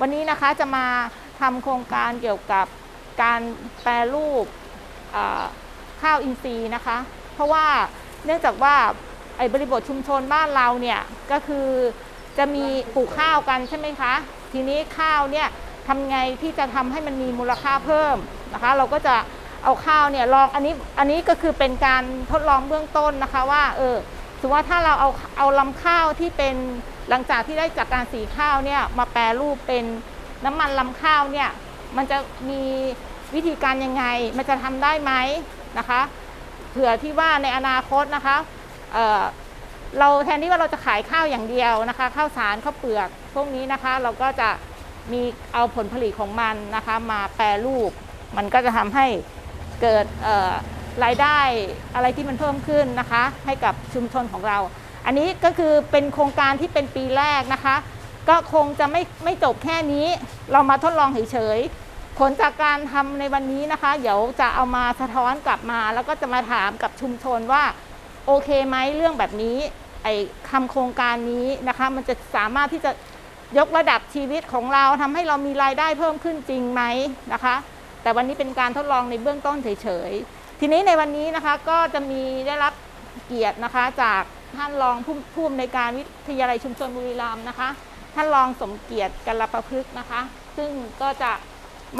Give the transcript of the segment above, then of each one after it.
วันนี้นะคะจะมาทำโครงการเกี่ยวกับการแปรรูปข้าวอินทรีย์นะคะ เพราะว่าเนื่องจากว่าไอ้บริบทชุมชนบ้านเราเนี่ยก็คือจะมีปลูกข้าวกันใช่ไหมคะ ทีนี้ข้าวเนี่ยทำไงที่จะทำให้มันมีมูลค่าเพิ่มนะคะ เราก็จะเอาข้าวเนี่ยลองอันนี้อันนี้ก็คือเป็นการทดลองเบื้องต้นนะคะว่าเออสมมติว่าถ้าเราเอาเอาลำข้าวที่เป็น หลังจากที่ได้จากการสีข้าวเนี่ยมาแปรรูปเป็นน้ำมันลำข้าวเนี่ยมันจะมีวิธีการยังไง มันจะทำได้ไหมนะคะเผื่อที่ว่าในอนาคตนะคะเเราแทนที่ว่าเราจะขายข้าวอย่างเดียวนะคะข้าวสารข้าวเปลือกพวกนี้นะคะ เราก็จะมีเอาผลผลิตของมันนะคะ มาแปรรูป มันก็จะทำให้เกิดรายได้อะไรที่มันเพิ่มขึ้นนะคะ ให้กับชุมชนของเรา อันนี้ก็คือเป็นโครงการที่เป็นปีแรกนะคะ ก็คงจะไม่ไม่จบแค่นี้ เรามาทดลองเฉยๆผลจากการทำในวันนี้นะคะ เดี๋ยวจะเอามาสะท้อนกลับมา แล้วก็จะมาถามกับชุมชนว่าโอเคไหมเรื่องแบบนี้ไอ้ทำโครงการนี้นะคะ มันจะสามารถที่จะยกระดับชีวิตของเราทำให้เรามีรายได้เพิ่มขึ้นจริงไหมนะคะ แต่วันนี้เป็นการทดลองในเบื้องต้นเฉยๆทีนี้ในวันนี้นะคะก็จะมีได้รับเกียรตินะคะจาก ท่านรองผู้ผู้อำนวยการวิทยาลัยชุมชนบุรีรัมย์นะคะ ท่านรองสมเกียรติกัลประพฤกษ์นะคะ ซึ่งก็จะ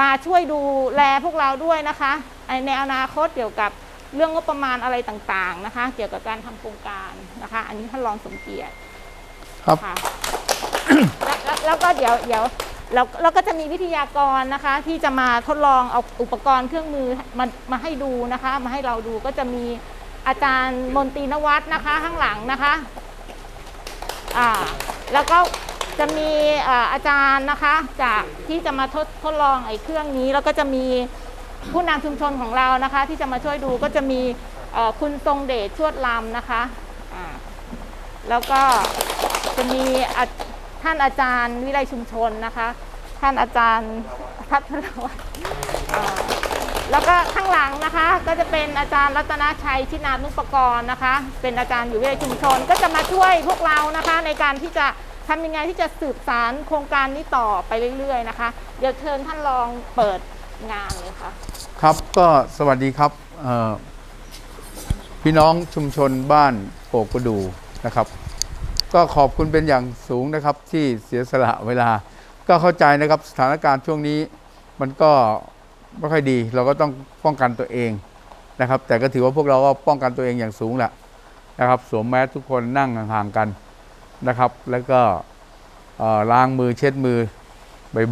มาช่วยดูแลพวกเราด้วยนะคะในอนาคตเกี่ยวกับเรื่องงบประมาณอะไรต่างๆนะคะ เกี่ยวกับการทำโครงการนะคะ อันนี้ท่านรองสมเกียรติครับค่ะแล้วแล้วแล้วก็เดี๋ยวเดี๋ยวเราเราก็จะมีวิทยากรนะคะ ที่จะมาทดลองเอาอุปกรณ์เครื่องมือมามาให้ดูนะคะ มาให้เราดูก็จะมี อาจารย์มนตรีนวัฒนะคะข้างหลังนะคะอ่าแล้วก็จะมีอาจารย์นะคะจากที่จะมาทดทดลองไอ้เครื่องนี้ แล้วก็จะมีผู้นำชุมชนของเรานะคะ ที่จะมาช่วยดูก็จะมีคุณทรงเดชชวดลำนะคะแล้วก็จะมีท่านอาจารย์วิไลชุมชนนะคะ ท่านอาจารย์พัฒนวัฒน์ แล้วก็ข้างหลังนะคะ ก็จะเป็นอาจารย์รัตนชัยชินานุปกรณ์นะคะ เป็นอาจารย์อยู่วิทยาชุมชน ก็จะมาช่วยพวกเรานะคะ ในการที่จะทำยังไงที่จะสืบสารโครงการนี้ต่อไปเรื่อยๆนะคะ เดี๋ยวเชิญท่านลองเปิดงานเลยค่ะ ครับก็สวัสดีครับเอ่อพี่น้องชุมชนบ้านโปกประดูนะครับ ก็ขอบคุณเป็นอย่างสูงนะครับที่เสียสละเวลา ก็เข้าใจนะครับสถานการณ์ช่วงนี้มันก็ ไม่ค่อยดี เราก็ต้องป้องกันตัวเองนะครับ แต่ก็ถือว่าพวกเราก็ป้องกันตัวเองอย่างสูงแหละนะครับ สวมแมสทุกคนนั่งห่างๆกันนะครับ แล้วก็ล้างมือเช็ดมือ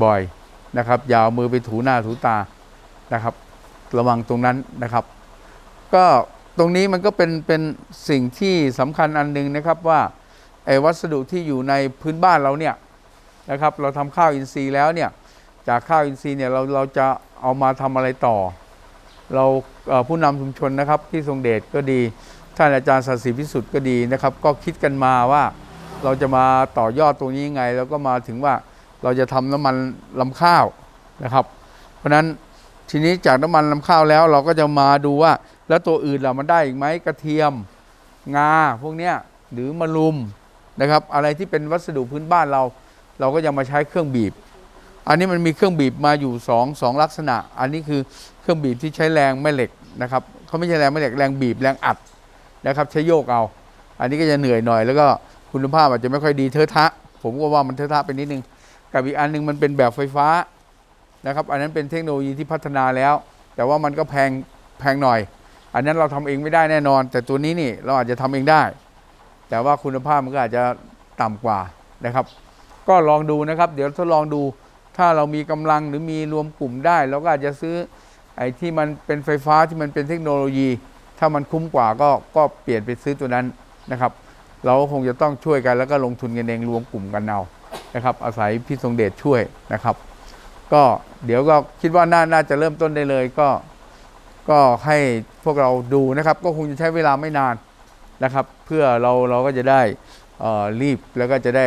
บ่อยๆนะครับยาเอามือไปถูหน้าถูตานะครับ ระวังตรงนั้นนะครับ ก็ตรงนี้มันก็เป็นเป็นสิ่งที่สำคัญอันหนึงนะครับว่าไอ้วัสดุที่อยู่ในพื้นบ้านเราเนี่ยนะครับ เราทำข้าวอินทรีย์แล้วเนี่ยจากข้าวอินทรีย์เนี่ยเราเราจะ เอามาทำอะไรต่อ เราเผู้นำชุมชนนะครับที่ทรงเดชก็ดี ท่านอาจารย์สัตย์ศรีพิสุทธิ์ก็ดีนะครับ ก็คิดกันมาว่าเราจะมาต่อยอดตรงนี้ยังไง แล้วก็มาถึงว่าเราจะทำน้ำมันลำข้าวนะครับ เพราะฉะนั้นทีนี้จากน้ำมันลำข้าวแล้วเราก็จะมาดูว่า แล้วตัวอื่นเรามันได้อีกไหมกระเทียมงาพวกเนี้ยหรือมะรุมนะครับ อะไรที่เป็นวัสดุพื้นบ้านเรา เราก็จะมาใช้เครื่องบีบ อันนี้มันมีเครื่องบีบมาอยู่สองสองลักษณะ อันนี้คือเครื่องบีบที่ใช้แรงแม่เหล็กนะครับเขาไม่ใช่แรงแม่เหล็กแรงบีบแรงอัดนะครับใช้โยกเอา อันนี้ก็จะเหนื่อยหน่อย แล้วก็คุณภาพอาจจะไม่ค่อยดีเทอะทะ ผมก็ว่ามันเทอะทะไปนิดนึงกับอีกอันหนึงมันเป็นแบบไฟฟ้านะครับอันนั้นเป็นเทคโนโลยีที่พัฒนาแล้ว แต่ว่ามันก็แพงแพงหน่อย อันนั้นเราทำเองไม่ได้แน่นอน แต่ตัวนี้นี่เราอาจจะทำเองได้ แต่ว่าคุณภาพมันก็อาจจะต่ำกว่านะครับ ก็ลองดูนะครับ เดี๋ยวทดลองดู ถ้าเรามีกำลังหรือมีรวมกลุ่มได้เราก็อาจจะซื้อไอ้ที่มันเป็นไฟฟ้าที่มันเป็นเทคโนโลยี ถ้ามันคุ้มกว่าก็ก็เปลี่ยนไปซื้อตัวนั้นนะครับ เราก็คงจะต้องช่วยกันแล้วก็ลงทุนกันเองรวมกลุ่มกันเอานะครับ อาศัยพี่ทรงเดชช่วยนะครับ ก็เดี๋ยวก็คิดว่าน่านาจะเริ่มต้นได้เลยก็ ก็ให้พวกเราดูนะครับ ก็คงจะใช้เวลาไม่นานนะครับ เพื่อเราเราก็จะได้ รีบแล้วก็จะได้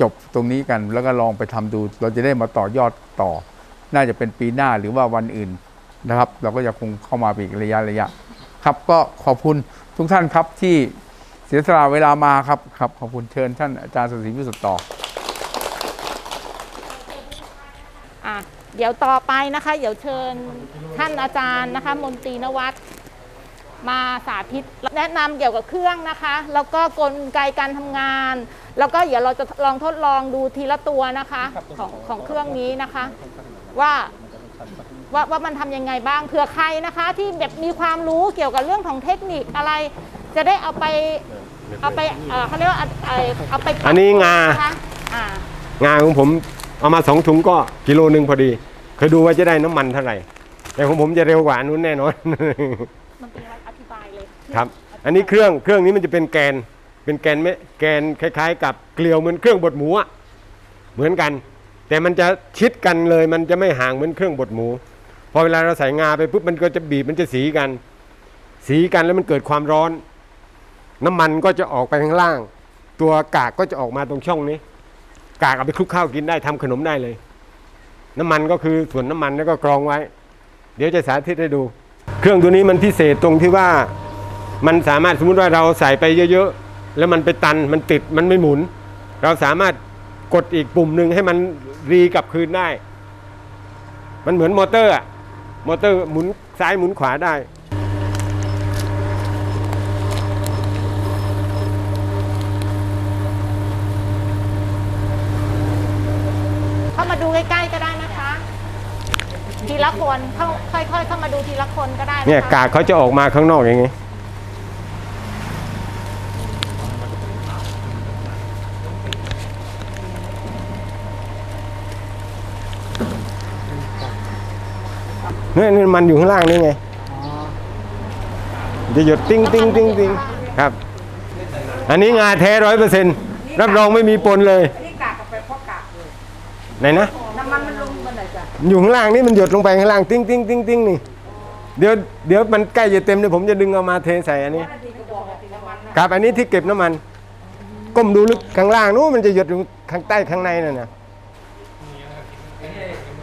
จบตรงนี้กัน แล้วก็ลองไปทำดู เราจะได้มาต่อยอดต่อ น่าจะเป็นปีหน้าหรือว่าวันอื่นนะครับ เราก็จะคงเข้ามาอีกระยะระยะ ครับก็ขอบคุณทุกท่านครับที่เสียสละเวลามาครับครับ ขอบคุณเชิญท่านอาจารย์สศิวิสุทธิ์ต่ออะเดี๋ยวต่อไปนะคะ เดี๋ยวเชิญท่านอาจารย์นะคะ มนตรีนวัต มาสาธิต แนะนำเกี่ยวกับเครื่องนะคะ แล้วก็กลไกการทำงาน แล้วก็เดี๋ยวเราจะลองทดลองดูทีละตัวนะคะของของเครื่องนี้นะคะ ว่าว่าว่ามันทำยังไงบ้างเผื่อใครนะคะ ที่แบบมีความรู้เกี่ยวกับเรื่องของเทคนิคอะไร จะได้เอาไปเอาไปเอ่อเขาเรียกว่าเอาเอาไปปรับอันนี้งานะคะอ่างาของผมเอามาสองถุงก็กิโลหนึ่งพอดี เคยดูว่าจะได้น้ำมันเท่าไหร่ แต่ของผมจะเร็วกว่าอันนู้นแน่นอนมันเป็นอะไรอธิบายเลย ครับ อันนี้เครื่องเครื่องนี้มันจะเป็นแกน เป็นแกนไม่แกนคล้าย ๆ กับเกลียวเหมือนเครื่องบดหมูอะเหมือนกัน แต่มันจะชิดกันเลย มันจะไม่ห่างเหมือนเครื่องบดหมู พอเวลาเราใส่งาไปปุ๊บมันก็จะบีบมันจะสีกัน สีกันแล้วมันเกิดความร้อน น้ำมันก็จะออกไปข้างล่าง ตัวกากก็จะออกมาตรงช่องนี้ กากเอาไปคลุกข้าวกินได้ทำขนมได้เลย น้ำมันก็คือส่วนน้ำมันแล้วก็กรองไว้ เดี๋ยวจะสาธิตให้ดู เครื่องตัวนี้มันพิเศษตรงที่ว่า มันสามารถสมมุติว่าเราใส่ไปเยอะๆ แล้วมันไปตันมันติดมันไม่หมุน เราสามารถกดอีกปุ่มหนึ่งให้มันรีกลับคืนได้ มันเหมือนมอเตอร์อะมอเตอร์หมุนซ้ายหมุนขวาได้เข้ามาดูใกล้ๆก็ได้นะคะ ทีละคนเข้าค่อยๆเข้ามาดูทีละคนก็ได้ะคะ เนี่ยกากเขาจะออกมาข้างนอกอย่างนี้ นี่ยนี่มันอยู่ข้างล่างนี่ไงจะหยดติ้งติ้งติ้งติ้งครับ อันนี้งาแท้ร้อยเปอร์เซ็นต์รับรองไม่มีปนเลยนี่กากกับไปเพราะกากเลยไหนนะน้ำมันมันลงมาไหนจ้ะอยู่ข้างล่างนี่มันหยดลงไปข้างล่างติ้งติ้งติ้งติ้งนี่เดี๋ยวเดี๋ยวมันใกล้จะเต็มเดี๋ยวผมจะดึงเอามาเทใส่อันนี้นาทีก็บอกว่าติดน้ำมันนะครับอันนี้ที่เก็บน้ำมัน ก้มดูลึกข้างล่างนู้นมันจะหยดอยู่ข้างใต้ข้างในนั่นนะ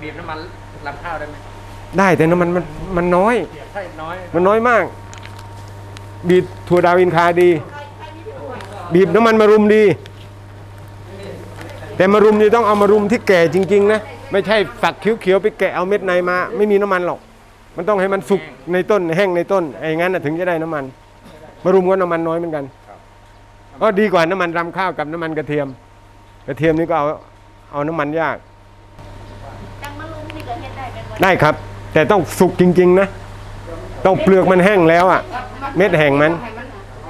บีบน้ำมันลำข้าวได้ไหม ได้แต่น้ำมันมันมันน้อย ใช่น้อยมันน้อยมาก บีบถั่วดาวอินคาดี บีบน้ำมันมารุมดี แต่มารุมนี่ต้องเอามารุมที่แก่จริง ๆ นะ ไม่ใช่ฝักเขียวๆไปแกะเอาเม็ดในมา ไม่มีน้ำมันหรอก มันต้องให้มันสุกในต้นแห้งในต้นไอ้งั้นน่ะถึงจะได้น้ำมัน มารุมก็น้ำมันน้อยเหมือนกันก็ดีกว่าน้ำมันรำข้าวกับน้ำมันกระเทียม กระเทียมนี่ก็เอาเอาน้ำมันยากจังมะลุมนี่ก็เฮ็ดได้เป็นวันได้ครับ แต่ต้องสุกจริง ๆ นะ ต้องเปลือกมันแห้งแล้วอะ เม็ดแห้งมัน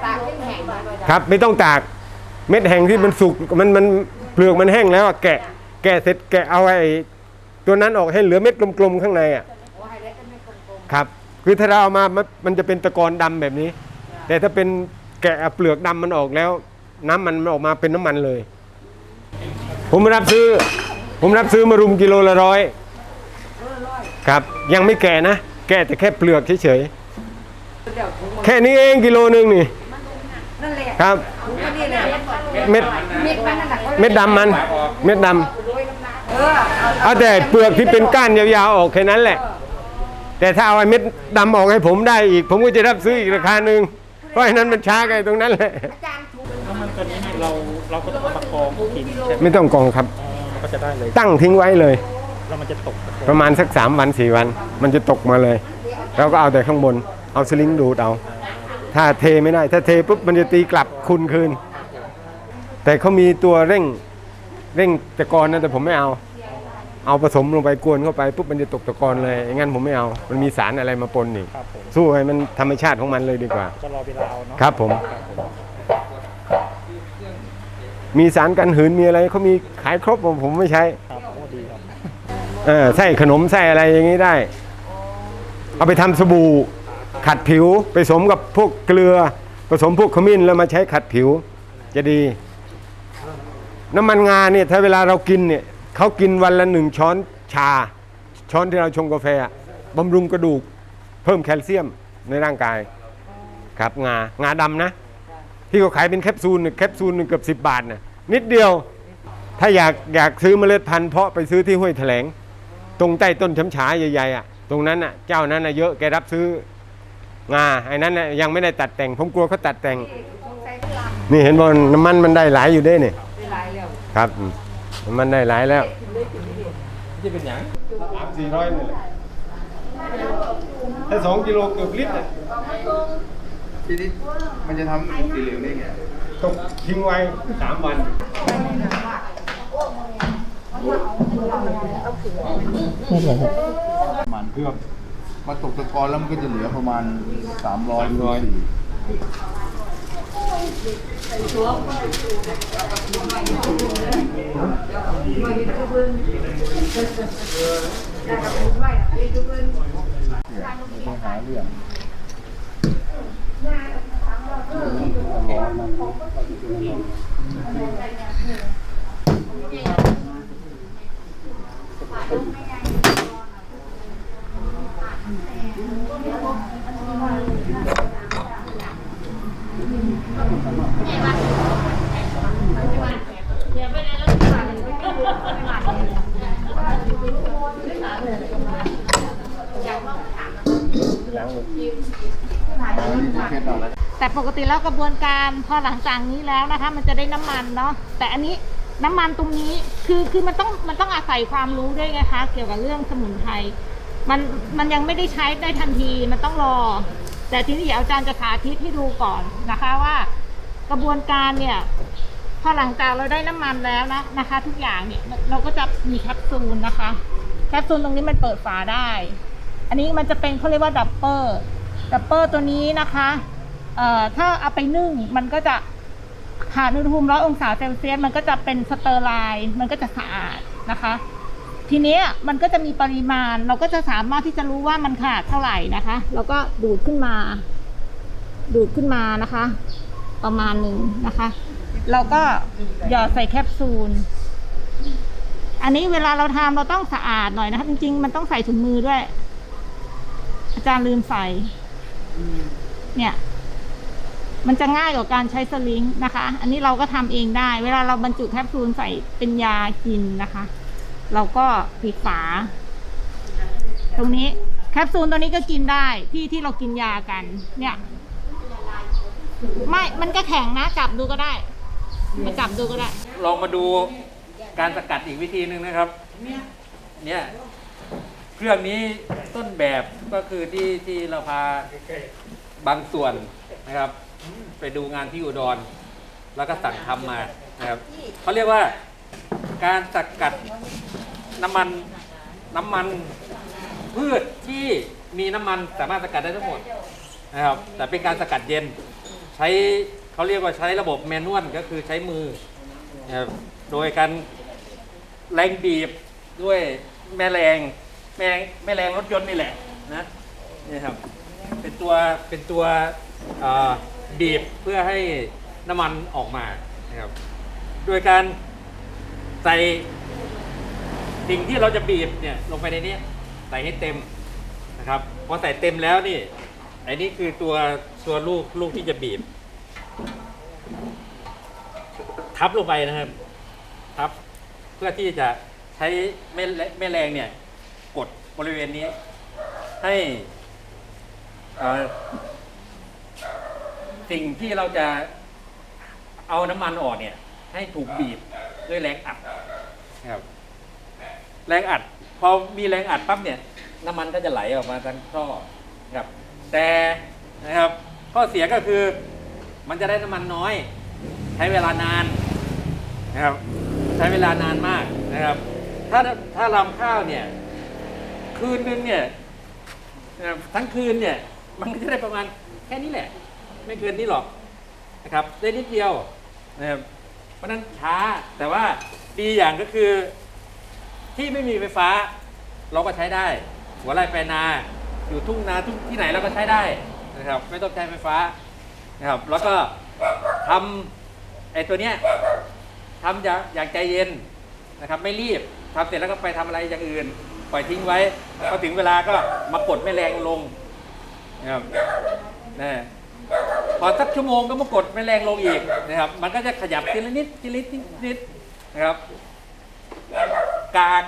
ตากให้แห้งเลยครับ ไม่ต้องตาก เม็ดแห้งที่มันสุกมันมันเปลือกมันแห้งแล้วอะแกะ แกะเสร็จแกะเอาไอ้ตัวนั้นออกให้เหลือเม็ดกลมๆข้างในอะโอ้ให้ได้กันไม่กลมครับ คือถ้าเราเอามามันมันจะเป็นตะกอนดำแบบนี้ แต่ถ้าเป็นแกะเอาเปลือกดำมันออกแล้ว น้ำมันมันออกมาเป็นน้ำมันเลย ผมรับซื้อ ผมรับซื้อมารุมกิโลละร้อย ครับยังไม่แก่นะ แก่แต่แค่เปลือกเฉยๆเดี๋ยวถุงๆแค่นี้เองกิโลหนึงนี่นั่นแหละครับถุงก็นี่แหละเม็ดเม็ดมันนั่นแหละเม็ดดำมัน เม็ดดำเออเอาเอาแต่เปลือกที่เป็นก้านยาวๆออกแค่นั้นแหละ แต่ถ้าเอาไอ้เม็ดดำออกให้ผมได้อีก ผมก็จะรับซื้ออีกราคาหนึ่งเพราะไอ้นั้นมันช้าไงตรงนั้นแหละอาจารย์ถุงน้ำมันตัวนี้นี่เราเราก็ต้องเอามากรองกินใช่ไหมไม่ต้องกรองครับก็จะได้เลยตั้งทิ้งไว้เลย แล้วมันจะตกตะกอนประมาณสักสามวันสี่วัน มันจะตกมาเลย เราก็เอาแต่ข้างบน เอาสลิงดูดเอา ถ้าเทไม่ได้ ถ้าเทปุ๊บมันจะตีกลับคุณคืน แต่เขามีตัวเร่งเร่งตะกอนนะแต่ผมไม่เอา เอาผสมลงไปกวนเข้าไปปุ๊บมันจะตกตะกอนเลยงั้นผมไม่เอา มันมีสารอะไรมาปนอีกครับผมสู้ให้มันธรรมชาติของมันเลยดีกว่า ก็รอเวลาเอาเนาะครับผม มีสารกันหืนมีอะไรเขามีขายครบผมผมไม่ใช้ เออไส้ขนมไส้อะไรอย่างนี้ได้ เอาไปทำสบู่ขัดผิวไปผสมกับพวกเกลือ ผสมพวกขมิ้นแล้วมาใช้ขัดผิว จะดี น้ำมันงาเนี่ยถ้าเวลาเรากินเนี่ยเขากินวันละหนึ่งช้อนชา ช้อนที่เราชงกาแฟบำรุงกระดูก เพิ่มแคลเซียมในร่างกาย ครับงางาดำนะ ที่เขาขายเป็นแคปซูลเนี่ยแคปซูลหนึ่งเกือบสิบบาทนะนิดเดียว ถ้าอยากอยากซื้อเมล็ดพันธุ์เพาะไปซื้อที่ห้วยแถลง ตรงใต้ต้นช้ำฉาใหญ่ๆอะตรงนั้นอะเจ้านั้นอะเยอะแกรับซื้องาไอ้นั้นน่ะยังไม่ได้ตัดแต่ง ผมกลัวเขาตัดแต่ง นี่เห็นบอลน้ำมันมันได้หลายอยู่เด้เนี่ยได้หลายแล้วครับอืมน้ำมันได้หลายแล้วเจะเป็นอย่างสามสี่ร้อยนี่แหละถ้าสองกิโลเกือบลิตรอะทีนี้มันจะทำสีเหลืองได้ไงต้องทิ้งไว้สามวัน ประมาณเพื่อมาตกตะกอนแล้วมันก็จะเหลือประมาณ300 300ต้องหาเรื่อง แต่ปกติแล้วกระบวนการพอหลังจากนี้แล้วนะคะ มันจะได้น้ำมันเนาะแต่อันนี้ น้ำมันตรงนี้คือคือมันต้องมันต้องอาศัยความรู้ด้วยไงคะ เกี่ยวกับเรื่องสมุนไพรมันมันยังไม่ได้ใช้ได้ทันทีมันต้องรอ แต่ทีนี้เดี๋ยวอาจารย์จะสาธิตให้ดูก่อนนะคะว่า กระบวนการเนี่ยพอหลังจากเราได้น้ำมันแล้วนะนะคะ ทุกอย่างเนี่ยเราก็จะมีแคปซูลนะคะแคปซูลตรงนี้มันเปิดฝาได้ อันนี้มันจะเป็นเขาเรียกว่าดับเปอร์ดับเปอร์ตัวนี้นะคะเอ่อถ้าเอาไปนึ่งมันก็จะ ผ่านอุณหภูมิร้อยองศาเซลเซียสมันก็จะเป็นสเตอร์ไลน์มันก็จะสะอาดนะคะ ทีนี้มันก็จะมีปริมาณ เราก็จะสามารถที่จะรู้ว่ามันขาดเท่าไหร่นะคะ แล้วก็ดูดขึ้นมา ดูดขึ้นมานะคะ ประมาณหนึ่งนะคะเราก็หยอดใส่แคปซูล อันนี้เวลาเราทำเราต้องสะอาดหน่อยนะคะ จริง ๆ มันต้องใส่ถุงมือด้วย อาจารย์ลืมใส่เนี่ย มันจะง่ายกว่าการใช้สลิงนะคะ อันนี้เราก็ทำเองได้ เวลาเราบรรจุแคปซูลใส่เป็นยากินนะคะ เราก็ปิดฝา ตรงนี้แคปซูลตัวนี้ก็กินได้ที่ที่เรากินยากัน เนี่ย ไม่ มันก็แข็งนะ จับดูก็ได้ มาจับดูก็ได้ ลองมาดูการสกัดอีกวิธีหนึ่งนะครับ เนี่ย เครื่องนี้ต้นแบบก็คือที่ที่เราพาบางส่วนนะครับ ไปดูงานที่อุดร แล้วก็สั่งทำมานะครับเขาเรียกว่าการสกัดน้ำมันน้ำมันพืชที่มีน้ำมันสามารถสกัดได้ทั้งหมดนะครับ แต่เป็นการสกัดเย็น ใช้เขาเรียกว่าใช้ระบบแมนนวลก็คือใช้มือนะครับโดยการแรงบีบด้วยแม่แรงแม่แม่แรงรถยนต์นี่แหละนะนี่ครับเป็นตัวเป็นตัวเอ่อ บีบเพื่อให้น้ำมันออกมานะครับโดยการใส่สิ่งที่เราจะบีบเนี่ยลงไปในนี้ใส่ให้เต็มนะครับพอใส่เต็มแล้วนี่ไอ้นี่คือตัวตัวลูกลูกที่จะบีบ ทับลงไปนะครับทับเพื่อที่จะใช้แม่แม่แรงเนี่ยกดบริเวณนี้ให้อ่อ สิ่งที่เราจะเอาน้ำมันออกเนี่ย ให้ถูกบีบด้วยแรงอัดครับ แรงอัด พอมีแรงอัดปั๊บเนี่ย น้ำมันก็จะไหลออกมาทางท่อครับ แต่นะครับข้อเสียก็คือมันจะได้น้ำมันน้อย ใช้เวลานานนะครับใช้เวลานานมากนะครับ ถ้าถ้าลำข้าวเนี่ย คืนนึงเนี่ยนะครับทั้งคืนเนี่ย มันก็จะได้ประมาณแค่นี้แหละ ไม่เกินนี้หรอกนะครับได้นิดเดียวนะครับเพราะนั้นช้าแต่ว่าดีอย่างก็คือ ที่ไม่มีไฟฟ้า เราก็ใช้ได้ หัวไร่แปลนา อยู่ทุ่งนาทุ่งที่ไหนเราก็ใช้ได้นะครับ ไม่ต้องใช้ไฟฟ้านะครับ แล้วก็ทำไอ้ตัวเนี้ยทำอย่างอย่างใจเย็นนะครับ ไม่รีบทำเสร็จแล้วก็ไปทำอะไรอย่างอื่น ปล่อยทิ้งไว้พอถึงเวลาก็มากดแม่แรงลงนะครับนะ พอสักชั่วโมงก็มากดแม่แรงลงอีกนะครับ มันก็จะขยับทีละนิดทีละนิดนิดนะครับ กาก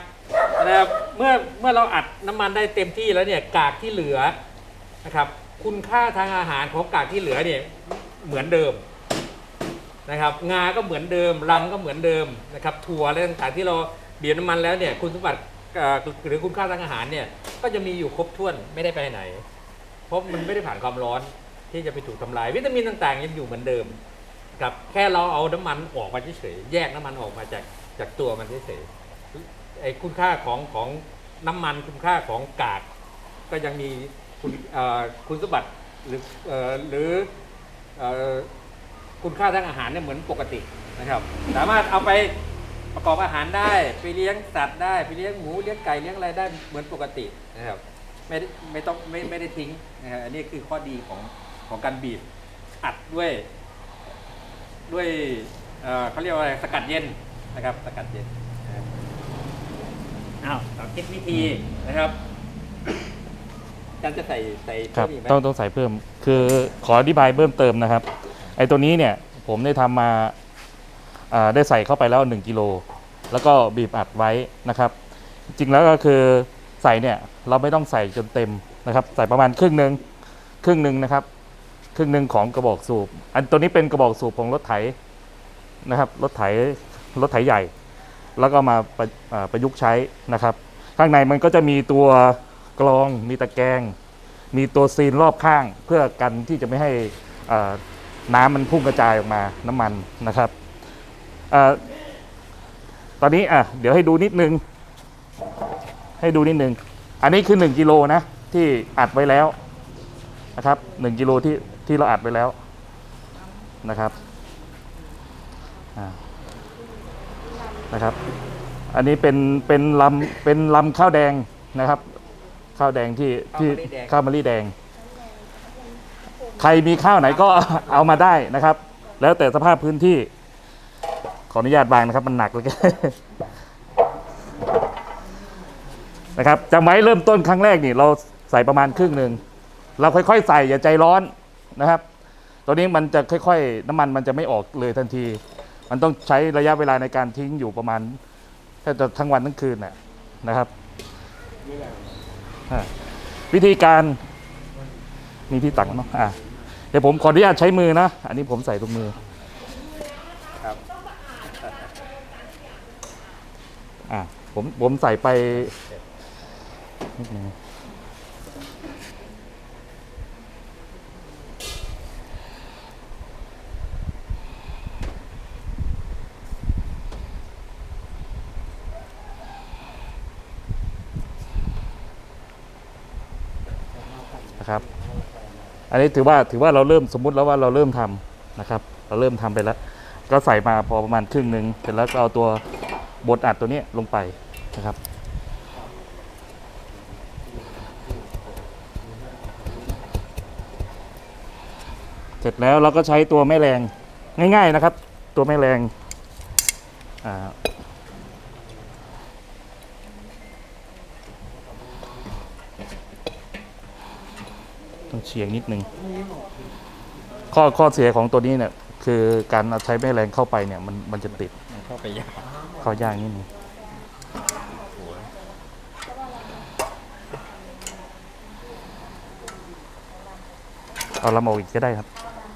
นะครับเมื่อเมื่อเราอัดน้ำมันได้เต็มที่แล้วเนี่ยกากที่เหลือนะครับ คุณค่าทางอาหารของกากที่เหลือเนี่ยเหมือนเดิมนะครับ งาก็เหมือนเดิมรังก็เหมือนเดิมนะครับ ถั่วอะไรต่างๆที่เราเบียดน้ำมันแล้วเนี่ยคุณสมบัติหรือคุณค่าทางอาหารเนี่ยก็จะมีอยู่ครบถ้วนไม่ได้ไปไหน เพราะมันไม่ได้ผ่านความร้อน ที่จะไปถูกทำลายวิตามินต่างๆยังอยู่เหมือนเดิม กับแค่เราเอาน้ำมันออกมาเฉยๆแยกน้ำมันออกมาจากจากตัวมันเฉยๆไอ้คุณค่าของของน้ำมันคุณค่าของกาก ก็ยังมีคุณคุณสมบัติหรือหรือคุณค่าทางอาหารเนี่ยเหมือนปกตินะครับ สามารถเอาไปประกอบอาหารได้ไปเลี้ยงสัตว์ได้ไปเลี้ยงหมูเลี้ยงไก่เลี้ยงอะไรได้เหมือนปกตินะครับไม่ได้ไม่ต้องไม่ไม่ได้ทิ้งนะครับอันนี้คือข้อดีของ ของการบีบอัดด้วย ด้วยเอ่อเขาเรียกว่าอะไรสกัดเย็นนะครับ สกัดเย็นนะครับอ้าวเราคิดวิธีนะครับอาจารย์จะใส่ใส่ครับเพิ่มกไหมต้องต้องใส่เพิ่ม คือขออธิบายเพิ่มเติมนะครับ ไอ้ตัวนี้เนี่ยผมได้ทำมาอ่าได้ใส่เข้าไปแล้ว 1กิโลแล้วก็บีบอัดไว้นะครับ จริงแล้วก็คือใส่เนี่ยเราไม่ต้องใส่จนเต็มนะครับ ใส่ประมาณครึ่งหนึ่งครึ่งหนึ่งนะครับ ครึ่งหนึ่งของกระบอกสูบ อันตัวนี้เป็นกระบอกสูบของรถไถนะครับ รถไถรถไถใหญ่ แล้วก็มาประประยุกต์ใช้นะครับ ข้างในมันก็จะมีตัวกรองมีตะแกรงมีตัวซีนรอบข้าง เพื่อกันที่จะไม่ให้น้ำมันพุ่งกระจายออกมาน้ำมันนะครับอตอนนี้อะเดี๋ยวให้ดูนิดนึง ให้ดูนิดนึง อันนี้คือ 1กิโลนะที่อัดไว้แล้วนะครับ1กิโลที่ ที่เราอัดไว้แล้วนะครับอ่านะครับ อันนี้เป็นเป็นลำเป็นลำข้าวแดงนะครับ ข้าวแดงที่ที่ข้าวมะลิแดง ใครมีข้าวไหนก็เอามาได้นะครับ แล้วแต่สภาพพื้นที่ ขออนุญาตบางนะครับ มันหนักเลยนะครับจำไว้เริ่มต้นครั้งแรกนี่เราใส่ประมาณครึ่งหนึ่งเราค่อยๆ ใส่อย่าใจร้อน นะครับตัวนี้มันจะค่อยๆ น้ำมันมันจะไม่ออกเลยทันที มันต้องใช้ระยะเวลาในการทิ้งอยู่ประมาณแทบจะทั้งวันทั้งคืนน่ะนะครับอ่าวิธีการมีที่ตักเนาะอะเดี๋ยวผมขออนุญาตใช้มือนะ อันนี้ผมใส่ตรงมือครับอะผมผมใส่ไปนิดนึง นะครับ อันนี้ถือว่าถือว่าเราเริ่มสมมุติแล้วว่าเราเริ่มทำนะครับ เราเริ่มทำไปแล้ว ก็ใส่มาพอประมาณครึ่งหนึ่งเสร็จแล้วก็เอาตัวบดอัดตัวนี้ลงไปนะครับเสร็จแล้วเราก็ใช้ตัวแม่แรงง่าย ๆนะครับ ตัวแม่แรงอ่า เฉียงนิดนึง ข้อข้อเสียของตัวนี้เนี่ย คือการเอาใช้แม่แรงเข้าไปเนี่ย มันมันจะติดเข้าไปยากเข้ายากนิดนึงเอาลำออกอีกก็ได้ครับ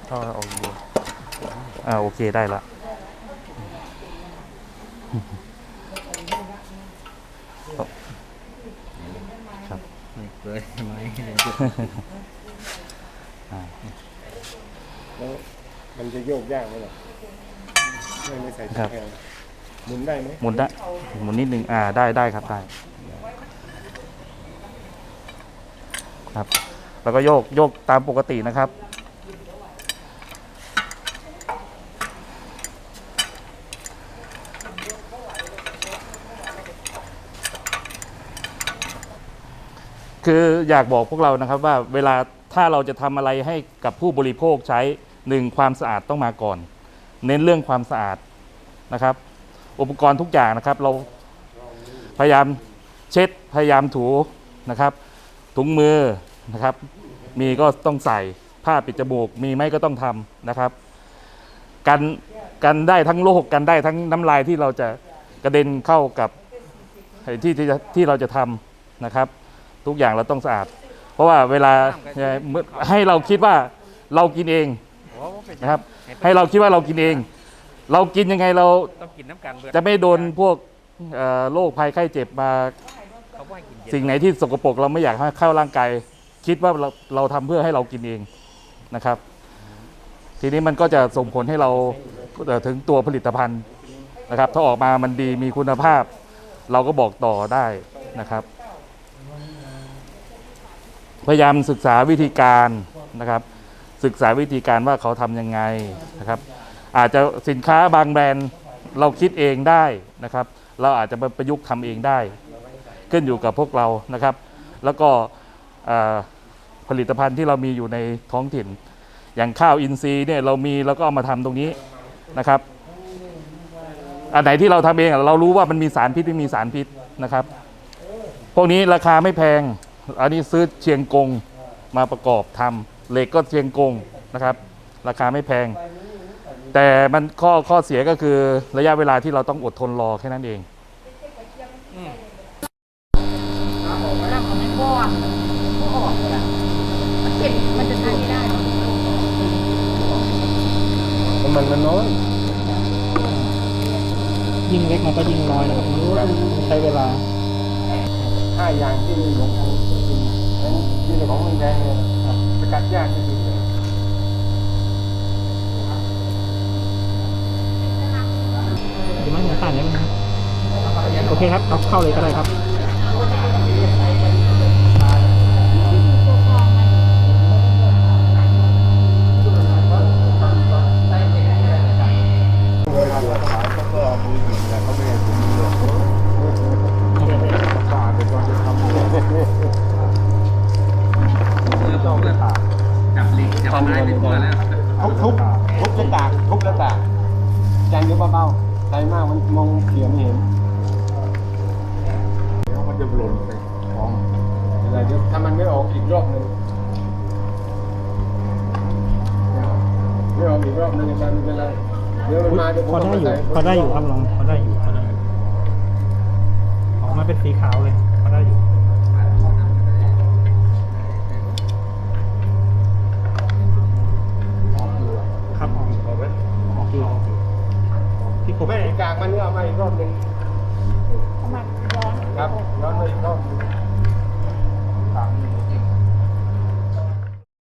เอาออกอีกอ่าโอเคได้ละครับเลยไหม แล้ว มันจะโยกยากไหมล่ะไม่ไม่ใส่ครับตะแกรงหมุนได้ไหมหมุนได้หมุนนิดนึงอ่าได้ได้ครับได้ครับ แล้วก็โยกโยกตามปกตินะครับคืออยากบอกพวกเรานะครับว่าเวลาถ้าเราจะทำอะไรให้กับผู้บริโภคใช้ หนึ่งความสะอาดต้องมาก่อน เน้นเรื่องความสะอาดนะครับ อุปกรณ์ทุกอย่างนะครับ เราพยายามเช็ดพยายามถูนะครับ ถุงมือนะครับ มีก็ต้องใส่ผ้าปิดจมูก มีไหมก็ต้องทำนะครับกันกันได้ทั้งโรคกันได้ทั้งน้ำลายที่เราจะกระเด็นเข้ากับที่ที่จะที่เราจะทำนะครับ ทุกอย่างเราต้องสะอาด เพราะว่าเวลาให้เราคิดว่าเรากินเอง นะครับ ให้เราคิดว่าเรากินเอง เรากินยังไงเราต้องกินน้ำกันเบื่อจะไม่โดนพวกเอ่อโรคภัยไข้เจ็บมาก็ให้กินเย็นสิ่งไหนที่สกปรกเราไม่อยากให้เข้าร่างกายคิดว่าเราเราทำเพื่อให้เรากินเองนะครับ ทีนี้มันก็จะส่งผลให้เราเอ่อถึงตัวผลิตภัณฑ์นะครับ ถ้าออกมามันดีมีคุณภาพ เราก็บอกต่อได้นะครับ พยายามศึกษาวิธีการนะครับ ศึกษาวิธีการว่าเขาทำยังไงนะครับ อาจจะสินค้าบางแบรนด์เราคิดเองได้นะครับ เราอาจจะมาประยุกต์ทำเองได้ ขึ้นอยู่กับพวกเรานะครับ แล้วก็ผลิตภัณฑ์ที่เรามีอยู่ในท้องถิ่น อย่างข้าวอินทรีย์เนี่ยเรามีแล้วก็เอามาทำตรงนี้นะครับอันไหนที่เราทำเองเรารู้ว่ามันมีสารพิษไม่มีสารพิษนะครับ พวกนี้ราคาไม่แพง อันนี้ซื้อเชียงกงมาประกอบทำ เหล็กก็เชียงกงนะครับ ราคาไม่แพง แต่มันข้อข้อเสียก็คือระยะเวลาที่เราต้องอดทนรอแค่นั้นเองแล้วมันไม่ก้อนก็ออกเลยอะมันเก็บมันจะใช้ไม่ได้หรอกน้ำมันมันน้อยยิ่งเล็กมันก็ยิ่งน้อยนะครับใช้เวลาห้าอย่างที่มีหลวงปู่กินนั้นที่ของมันแดงเนี่ยส กัดยากที่สุดเลยดี๋ยวไม่ผมสั่นได้ไหมโอเคครับ เอาเข้าเลยก็ได้ครับ จับลิงจับไม้เป็นตัวแล้วทุบทุบทุบหน้าต่างทุบหน้าต่างจันเดี๋ยวเบาๆใจมากมันมองเขียนไม่เห็นเดี๋ยวมันจะหล่นใส่ของอะไรเดี๋ยวถ้ามันไม่ออกอีกรอบหนึ่งไม่ออกอีกรอบหนึ่งอาจารย์ไม่เป็นไรเดี๋ยวมันมาเดี๋ยวพอได้อยู่พอได้อยู่ครับลองพอได้อยู่พอได้ออกมาเป็นสีขาวเลย